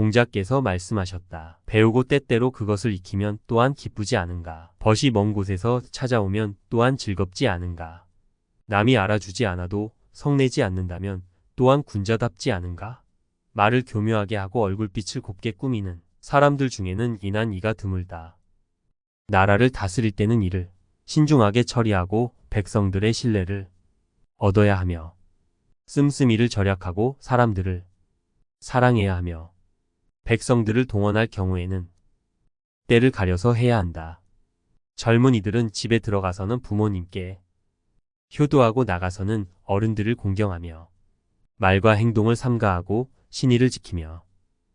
공자께서 말씀하셨다. 배우고 때때로 그것을 익히면 또한 기쁘지 않은가. 벗이 먼 곳에서 찾아오면 또한 즐겁지 않은가. 남이 알아주지 않아도 성내지 않는다면 또한 군자답지 않은가. 말을 교묘하게 하고 얼굴빛을 곱게 꾸미는 사람들 중에는 이난 이가 드물다. 나라를 다스릴 때는 이를 신중하게 처리하고 백성들의 신뢰를 얻어야 하며 씀씀이를 절약하고 사람들을 사랑해야 하며 백성들을 동원할 경우에는 때를 가려서 해야 한다. 젊은이들은 집에 들어가서는 부모님께 효도하고 나가서는 어른들을 공경하며 말과 행동을 삼가하고 신의를 지키며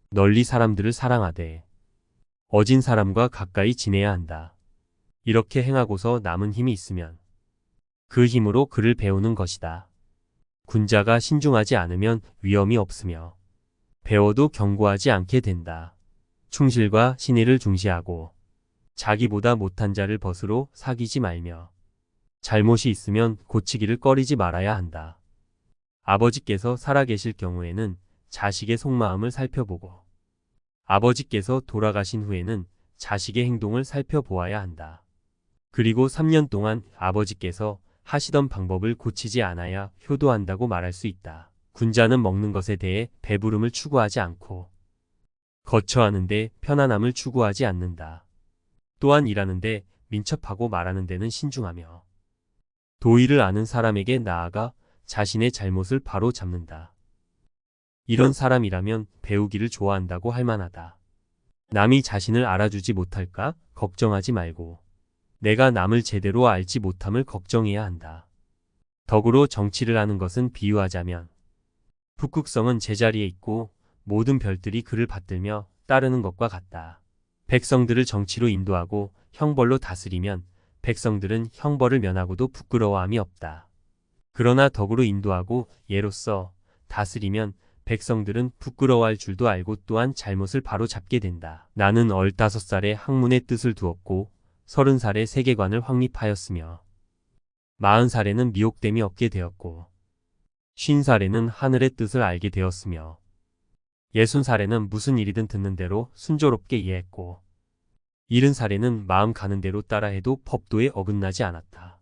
널리 사람들을 사랑하되 어진 사람과 가까이 지내야 한다. 이렇게 행하고서 남은 힘이 있으면 그 힘으로 글을 배우는 것이다. 군자가 신중하지 않으면 위험이 없으며 배워도 경고하지 않게 된다. 충실과 신의를 중시하고 자기보다 못한 자를 벗으로 사귀지 말며 잘못이 있으면 고치기를 꺼리지 말아야 한다. 아버지께서 살아계실 경우에는 자식의 속마음을 살펴보고 아버지께서 돌아가신 후에는 자식의 행동을 살펴보아야 한다. 그리고 3년 동안 아버지께서 하시던 방법을 고치지 않아야 효도한다고 말할 수 있다. 군자는 먹는 것에 대해 배부름을 추구하지 않고 거처하는데 편안함을 추구하지 않는다. 또한 일하는데 민첩하고 말하는 데는 신중하며 도의를 아는 사람에게 나아가 자신의 잘못을 바로 잡는다. 이런 사람이라면 배우기를 좋아한다고 할 만하다. 남이 자신을 알아주지 못할까 걱정하지 말고 내가 남을 제대로 알지 못함을 걱정해야 한다. 덕으로 정치를 하는 것은 비유하자면 북극성은 제자리에 있고 모든 별들이 그를 받들며 따르는 것과 같다. 백성들을 정치로 인도하고 형벌로 다스리면 백성들은 형벌을 면하고도 부끄러워함이 없다. 그러나 덕으로 인도하고 예로써 다스리면 백성들은 부끄러워할 줄도 알고 또한 잘못을 바로 잡게 된다. 나는 얼다섯 살에 학문의 뜻을 두었고 서른 살에 세계관을 확립하였으며 마흔 살에는 미혹됨이 없게 되었고 쉰 살에는 하늘의 뜻을 알게 되었으며 예순 살에는 무슨 일이든 듣는 대로 순조롭게 이해했고 일흔 살에는 마음 가는 대로 따라해도 법도에 어긋나지 않았다.